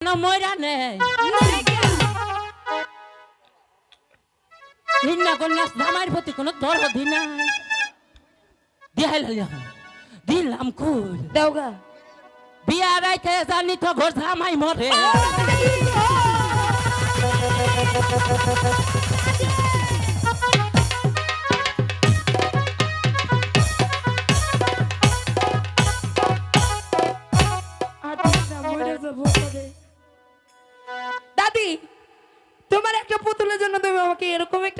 না ময়রা নেই হিন্না কন্যা জামাইয়ের প্রতি কোনো দরদি নাই দিহাইলাম দিলাম কুল দেওগা বিয়া রাইতে জানি তো ঘর জামাই মরে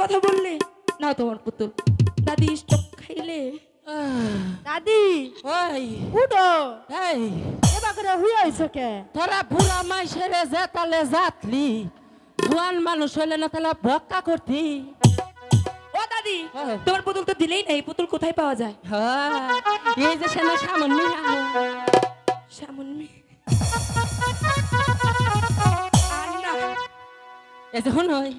কথা বললে? নাও তোমার পুতুল। দাদি স্টক খাইলে। দাদি ওই। উঠো। এই। এবার করে হুই হয়েছে কে? তোরা বুড়া মাইসেরে জেতালে জাতলি জোয়ান মানুষ হইলে না তাহলে বক্কা করতি। ও দাদি হ্যাঁ। তোমার পুতুল তো দিলেই নাই পুতুল কোথায় পাওয়া যায়? হ্যাঁ, এই যে সেনা সামন মিয়া সামন মে না এই যে হুনই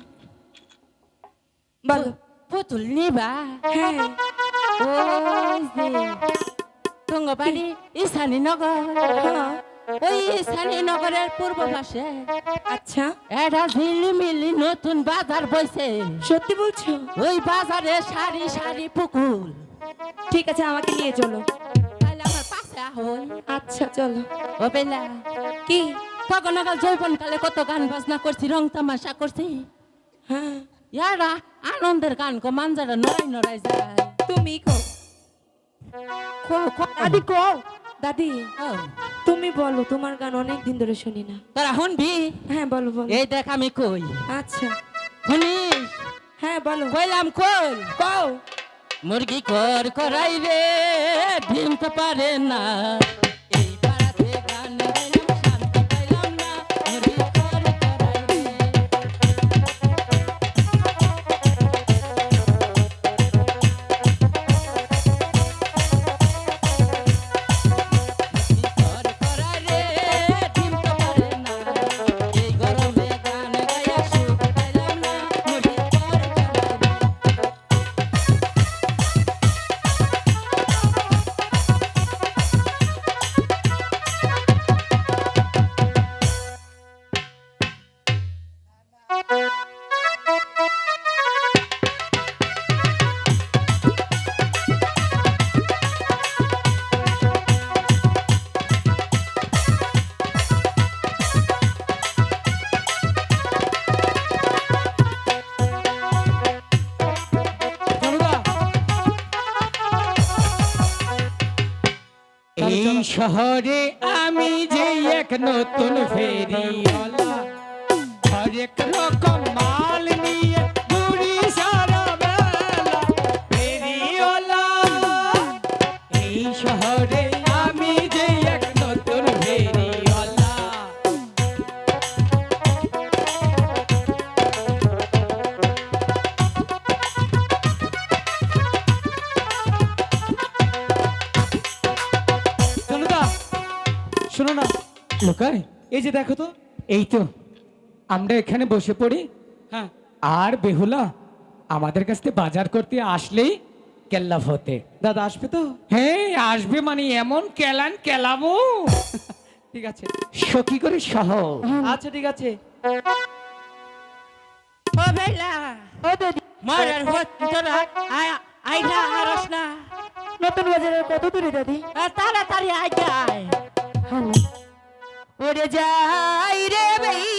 বলো। পুতুল নিবা। হ্যাঁ। ওই যে নগর। হ্যাঁ। ওই ঈশানী নগরের পূর্ব পাশে। আচ্ছা। একটা ঝিলিমিলি নতুন বাজার বইছে। সত্যি বলছো? ওই বাজারে সারি সারি পুকুর। ঠিক আছে আমাকে নিয়ে চলো। তাহলে আমার পাশে হই আচ্ছা চলো। ও বেলা। কি? তখন আগাল যৌবন কালে কত গান বাজনা করছি রং তামাশা করছি। হ্যাঁ। ইয়ারা আনন্দের গান কো মানজারা নড়াই নড়াই যায় তুমি কো দাদি কো দাদি তুমি বলো তোমার গান অনেক দিন ধরে শুনি না তোরা শুনবি হ্যাঁ বলো বলো এই দেখ আমি কই আচ্ছা শুনিস হ্যাঁ বলো কইলাম কই কও মুরগি কর করাই রে ডিম তো পারে না শহরে আমি যে এক নতুন ফেরিওয়ালা হরেক রকম লোকাই এই যে দেখো তো। এই তো আমরা এখানে বসে পড়ি। হ্যাঁ। আর বেহুলা আমাদের কাছ থেকে বাজার করতে আসলেই কেল্লাফ হতে দাদা আসবে তো? হ্যাঁ আসবে মানে এমন কেলান কেলাবো। ঠিক আছে। সখী করে সহ আচ্ছা ঠিক আছে। ও বেলা ও দাদি মারার হত আয় আইলা আরস না। নতুন বাজারের কত দূরে দাদি? তাড়াতাড়ি আয় যায় ওরে যাই রে বেই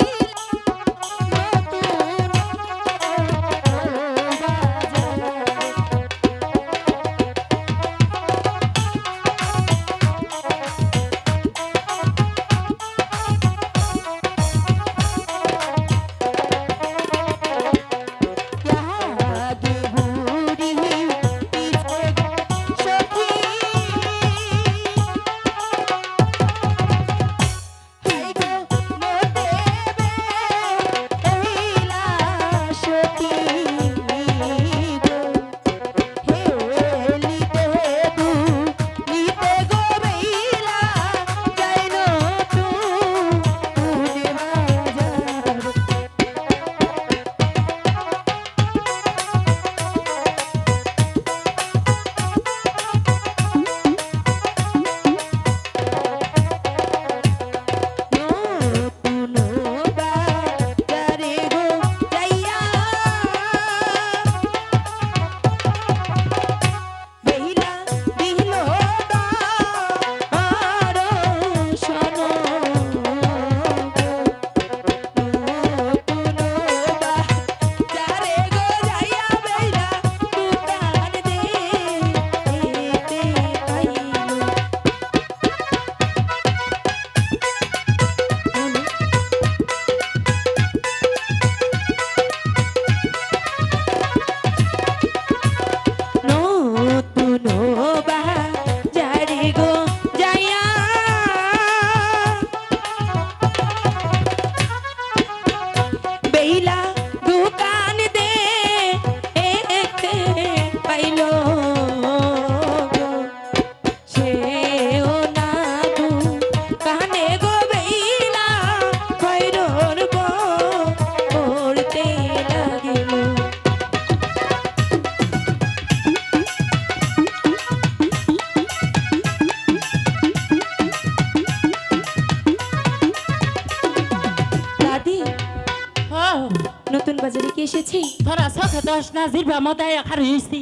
চোখে দোষ না জিরবা মতায় হয়েছি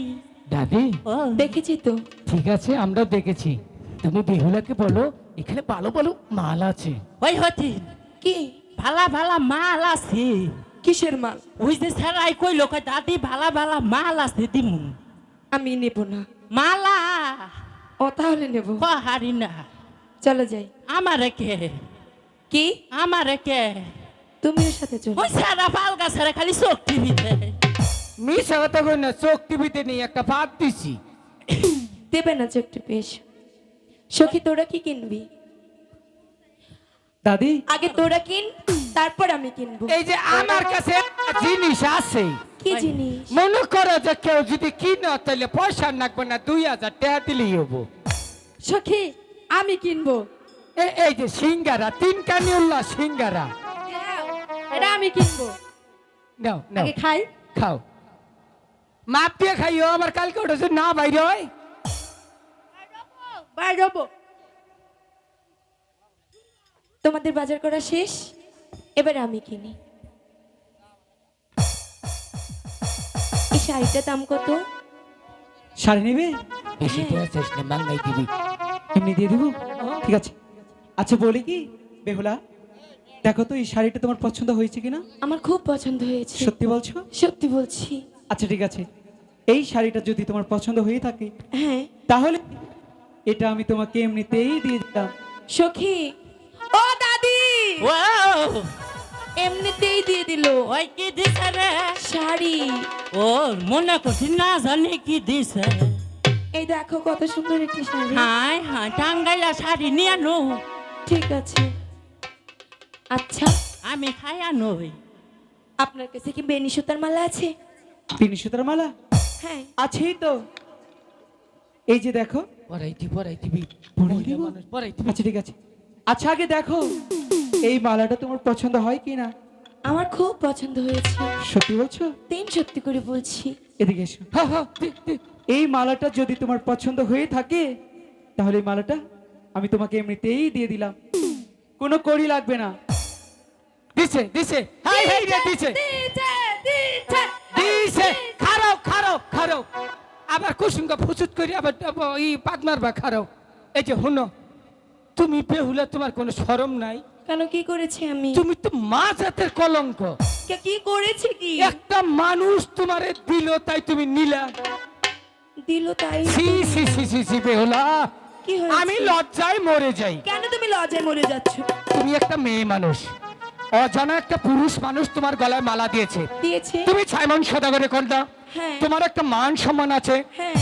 দাদি ও। দেখেছি তো। ঠিক আছে আমরাও দেখেছি। তুমি বেহুলাকে বলো এখানে ভালো ভালো মাল আছে। ওই হতি। কি? ভালা ভালা মাল আছে। কিসের মাল? ওই যে স্যারাই কইলো কই দাদি ভালা ভালা মাল আছে দিমু। আমি নেব না। মালা? ও তাহলে নেব। কহারি না। চলো যাই। আমারে কে? কি? আমারে কে? তুমিও সাথে চলো। ওই সারা পাল গাছের খালি চোখ টিভিতে মিশা কথা কই না চোখ টিভিতে নেই একটা ভাত দিছি। দেবে না চোখটি পেশ সখী তোরা কি কিনবি? দাদি? আগে তোরা কিন তারপর আমি কিনবো। এই যে আমার কাছে একটা জিনিস আছে। কি জিনিস? মনে করো যে কেউ যদি কিনো তাহলে পয়সা লাগবে না দুই হাজার টাকা দিলেই হব। সখী আমি কিনবো। এ- এই যে সিঙ্গারা তিন কানি উল্লাহ সিঙ্গারা। এটা আমি কিনবো। নাও নাও। আগে খাই। খাও। মাপ দিয়ে খাইও আবার কালকে ওটা না বাইরে হয়? তোমাদের বাজার করা শেষ? এবার আমি কিনি। এই শাড়িটার দাম কত? শাড়ি নেবে? বেশি দেওয়া চাইছ না দিবি। এমনি দিয়ে দিব? ঠিক আছে। আচ্ছা বলি কি? বেহুলা দেখো তো এই শাড়িটা তোমার পছন্দ হয়েছে কিনা? আমার খুব পছন্দ হয়েছে। সত্যি বলছো? সত্যি বলছি। আচ্ছা ঠিক আছে। এই শাড়িটা যদি তোমার পছন্দ হয়ে থাকে হ্যাঁ। তাহলে এটা আমি তোমাকে এমনিতেই দিয়ে দিতাম। সখী ও দাদি! ও এমনিতেই দিয়ে দিল। ওই কি দিছে রে? শাড়ি। ও মনে করছি না জানি কি দিছে। এই দেখো কত সুন্দর একটি শাড়ি। হাই হাই টাঙ্গাইলা শাড়ি নিয়ে আনো। ঠিক আছে। আচ্ছা। আমি খাইয়া আনো আপনার কাছে কি বেনি সুতার মালা আছে? বেনি সুতার মালা? হ্যাঁ। আছেই তো। এই যে দেখো। পড়াই দিবি? পরিয়ে দিব? দিবি আচ্ছা ঠিক আছে। আচ্ছা আগে দেখো এই মালাটা তোমার পছন্দ হয় কি না আমার খুব পছন্দ হয়েছে। সত্যি বলছো? তিন সত্যি করে বলছি। এদিকে এসো। এই মালাটা যদি তোমার পছন্দ হয়ে থাকে তাহলে এই মালাটা আমি তোমাকে এমনিতেই দিয়ে দিলাম। কোনো কড়ি লাগবে না। দিছে দিছে। হাই হাই রে দিছে দিছে, দিছে, দিছে। খারাও আবার কুসুমকা ফুসুত করে আবার এই পাত মারবা খারাও এই যে হুনো তুমি বেহুলা তোমার কোনো শরম নাই। কেন কি করেছি আমি? তুমি তো মা জাতের কলঙ্ক। কি করেছি কি? একটা মানুষ তোমারে দিল তাই তুমি নিলা। দিল তাই? সি সি সি সি সি বেহুলা। আমি লজ্জায় মরে যাই। কেন তুমি লজ্জায় মরে যাচ্ছ? তুমি একটা মেয়ে মানুষ। অজানা একটা পুরুষ মানুষ তোমার গলায় মালা দিয়েছে। দিয়েছে। তুমি ছাইমন সদাগরে কন্যা হ্যাঁ। তোমার একটা মান সম্মান আছে। হ্যাঁ।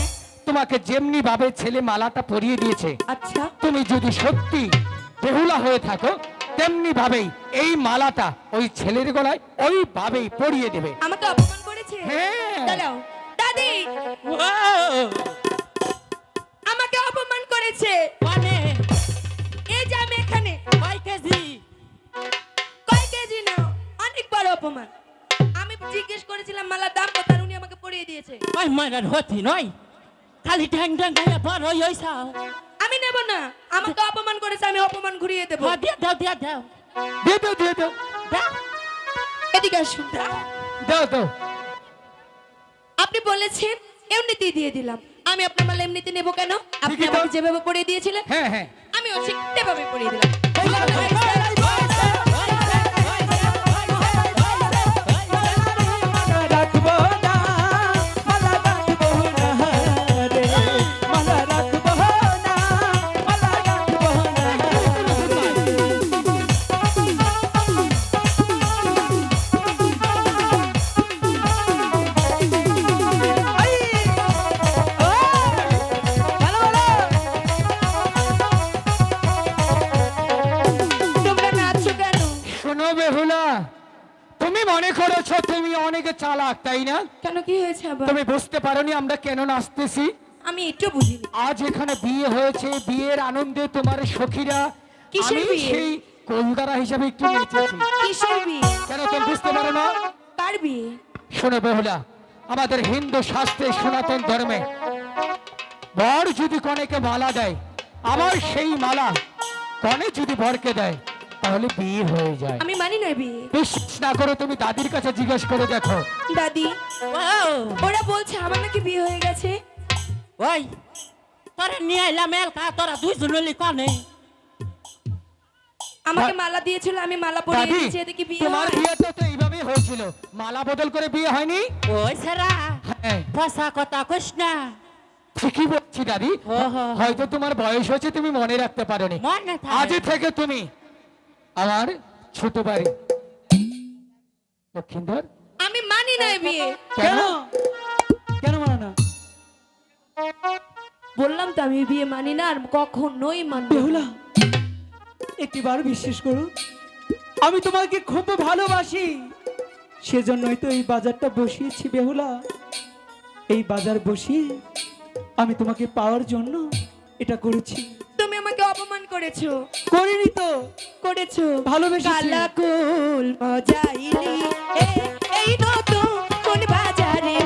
তোমাকে যেমনি ভাবে ছেলে মালাটা পরিয়ে দিয়েছে আচ্ছা। তুমি যদি সত্যি বেহুলা হয়ে থাকো তেমনি ভাবেই এই মালাটা ওই ছেলের গলায় ওই ভাবেই পরিয়ে দেবে। আমাকে অপমান করেছে? হ্যাঁ। দাঁড়াও। দাদি! আমাকে অপমান করেছে। মানে বড় অপমান। আমি জিজ্ঞেস করেছিলাম মালার দাম কত? আর উনি আমাকে পরিয়ে দিয়েছে। ওই মারার হতি নয় খালি ঠ্যাং ঠ্যাং খাইয়া বড় হইছা আমি নেব না আমাকে অপমান করেছে আমি অপমান ঘুরিয়ে দেব। দিয়া দাও দিয়া দাও। দিয়ে দাও দিয়ে দাও। দাও। এদিকে আসুন। দাও দাও আপনি বলেছেন এমনিতেই দিয়ে দিলাম। আমি আপনার মালা এমনিতে নেব কেন? আপনি আমাকে যেভাবে পরিয়ে দিয়েছিলেন হ্যাঁ হ্যাঁ। আমিও ঠিক সেভাবে পরিয়ে দিলাম। চালাক তাই না? কেন কি হয়েছে আবার? তুমি বুঝতে পারোনি আমরা কেন নাচতেছি? আমি একটু বুঝিনি। আজ এখানে বিয়ে হয়েছে বিয়ের আনন্দে তোমার সখীরা। কিসের আমি বিয়ে? সেই কলদারা হিসাবে একটু নেচেছি। কিসের বিয়ে? কেন তুমি বুঝতে পারো না? কার বিয়ে? শোনো বেহুলা আমাদের হিন্দু শাস্ত্রে সনাতন ধর্মে বর যদি কনেকে মালা দেয় আমার সেই মালা কনে যদি বরকে দেয় তাহলে বিয়ে হয়ে যায়। আমি মানি না বিয়ে। বিশ্বাস না করো তুমি দাদির কাছে জিজ্ঞেস করে দেখো। দাদি ওরা বলছে আমার নাকি বিয়ে হয়ে গেছে। ওই তোরা নিয়ে আইলাম এলকা তোরা দুইজন কনে। আমাকে মালা দিয়েছিল আমি মালা দাদি দিয়েছি এদিকে বিয়ে তোমার হয়। বিয়েটা তো এইভাবেই হয়েছিল। মালা বদল করে বিয়ে হয়নি? ওই সারা হ্যাঁ। পয়সা কথা কইস না। ঠিকই বলছি দাদি। হয়তো তোমার বয়স হয়েছে তুমি মনে রাখতে পারোনি। মনে থাকে। আজই থেকে তুমি আমার ছোট বাড়ি লক্ষিন্দর? আমি মানি না এই বিয়ে। কেন? কেন? মানা না? বললাম তো আমি বিয়ে মানি না আর কখনোই মানবো না। বেহুলা একটিবার বিশ্বাস করো আমি তোমাকে খুব ভালোবাসি। সেজন্যই তো এই বাজারটা বসিয়েছি বেহুলা। এই বাজার বসিয়ে আমি তোমাকে পাওয়ার জন্য এটা করেছি। তুমি আমাকে করেছ? করিনি তো। করেছ? ভালোবেসেছি। কালাকুল মজাইলি। এ, এই নতুন কোন বাজারে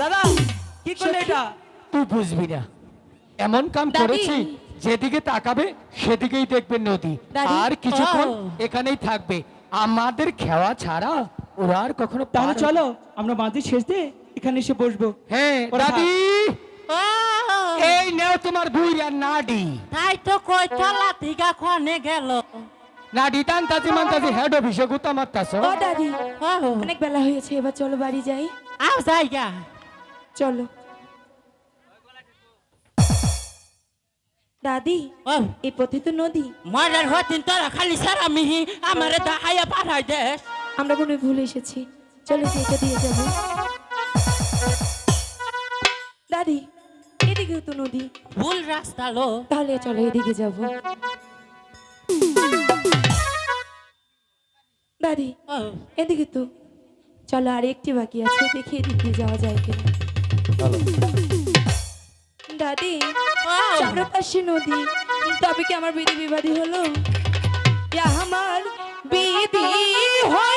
দাদা কি করলে এটা? তুই বুঝবি না। এমন কাম করেছি যেদিকে তাকাবে সেদিকেই দেখবে নদী। আর কিছুক্ষণ এখানেই থাকবে। আমাদের খেওয়া ছাড়া ওরা আর কখনো তাহলে চলো আমরা শেষ দিয়ে এখানে এসে বসবো। হ্যাঁ দাদি। এই নেও তোমার বুই আর নাডি। তাই তো কই চলা থেকে খনে গেল। না ডিটান তাজি মান্তাজি হেড অফিসে গুতা মারতাছো। ও দাদি। অনেক বেলা হয়েছে এবার চলো বাড়ি যাই। আও জায়গা চলো। দাদি ও এই পথে তো নদী। মরার হতিন তোরা খালি সারা মিহি আমারে দাহাইয়া পাঠাই দেশ আমরা কোনো ভুল এসেছি। চলো যেটা দিয়ে যাব। দাদি এদিকেও তো নদী। ভুল রাস্তা লো। তাহলে চলো এদিকে যাব। দাদি ও এদিকে তো। চলো আর একটি বাকি আছে দেখি এদিকে যাওয়া যায় কিনা। দাদি ও চারপাশে নদী তবে কি আমার বিধি বিবাদী হলো? ইয়া আমার বিধি হইল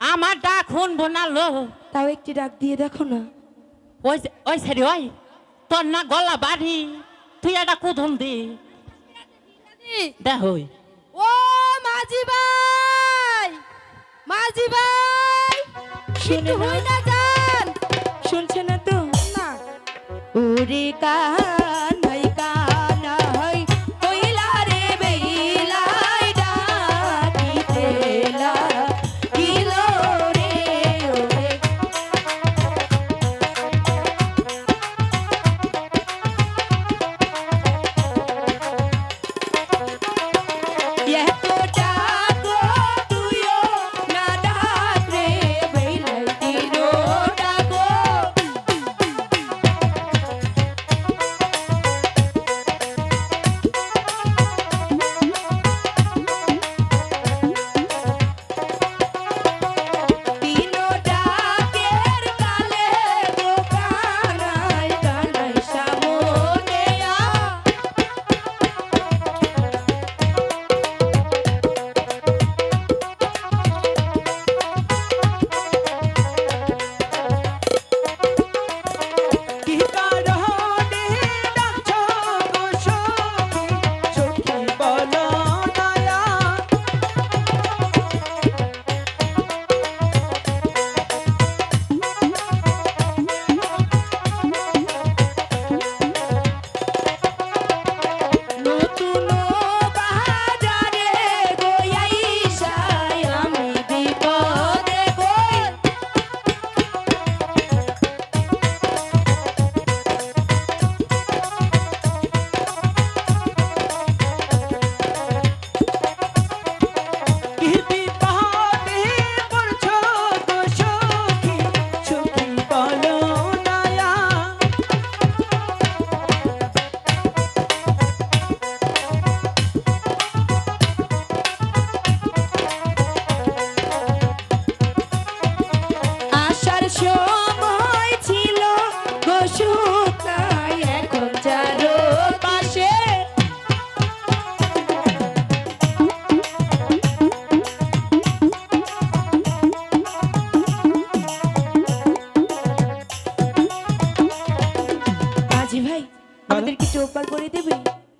আমার ডাক শুনব না লো তাও একটি ডাক দিয়ে দেখো না। ওই ওই সারি ওই তোর না গলা বাড়ি তুই এটা কুধন দি। দেখ ও মাঝি ভাই মাঝি ভাই শুনে হই না। যান। শুনছে না তো? না। ওরে কানাই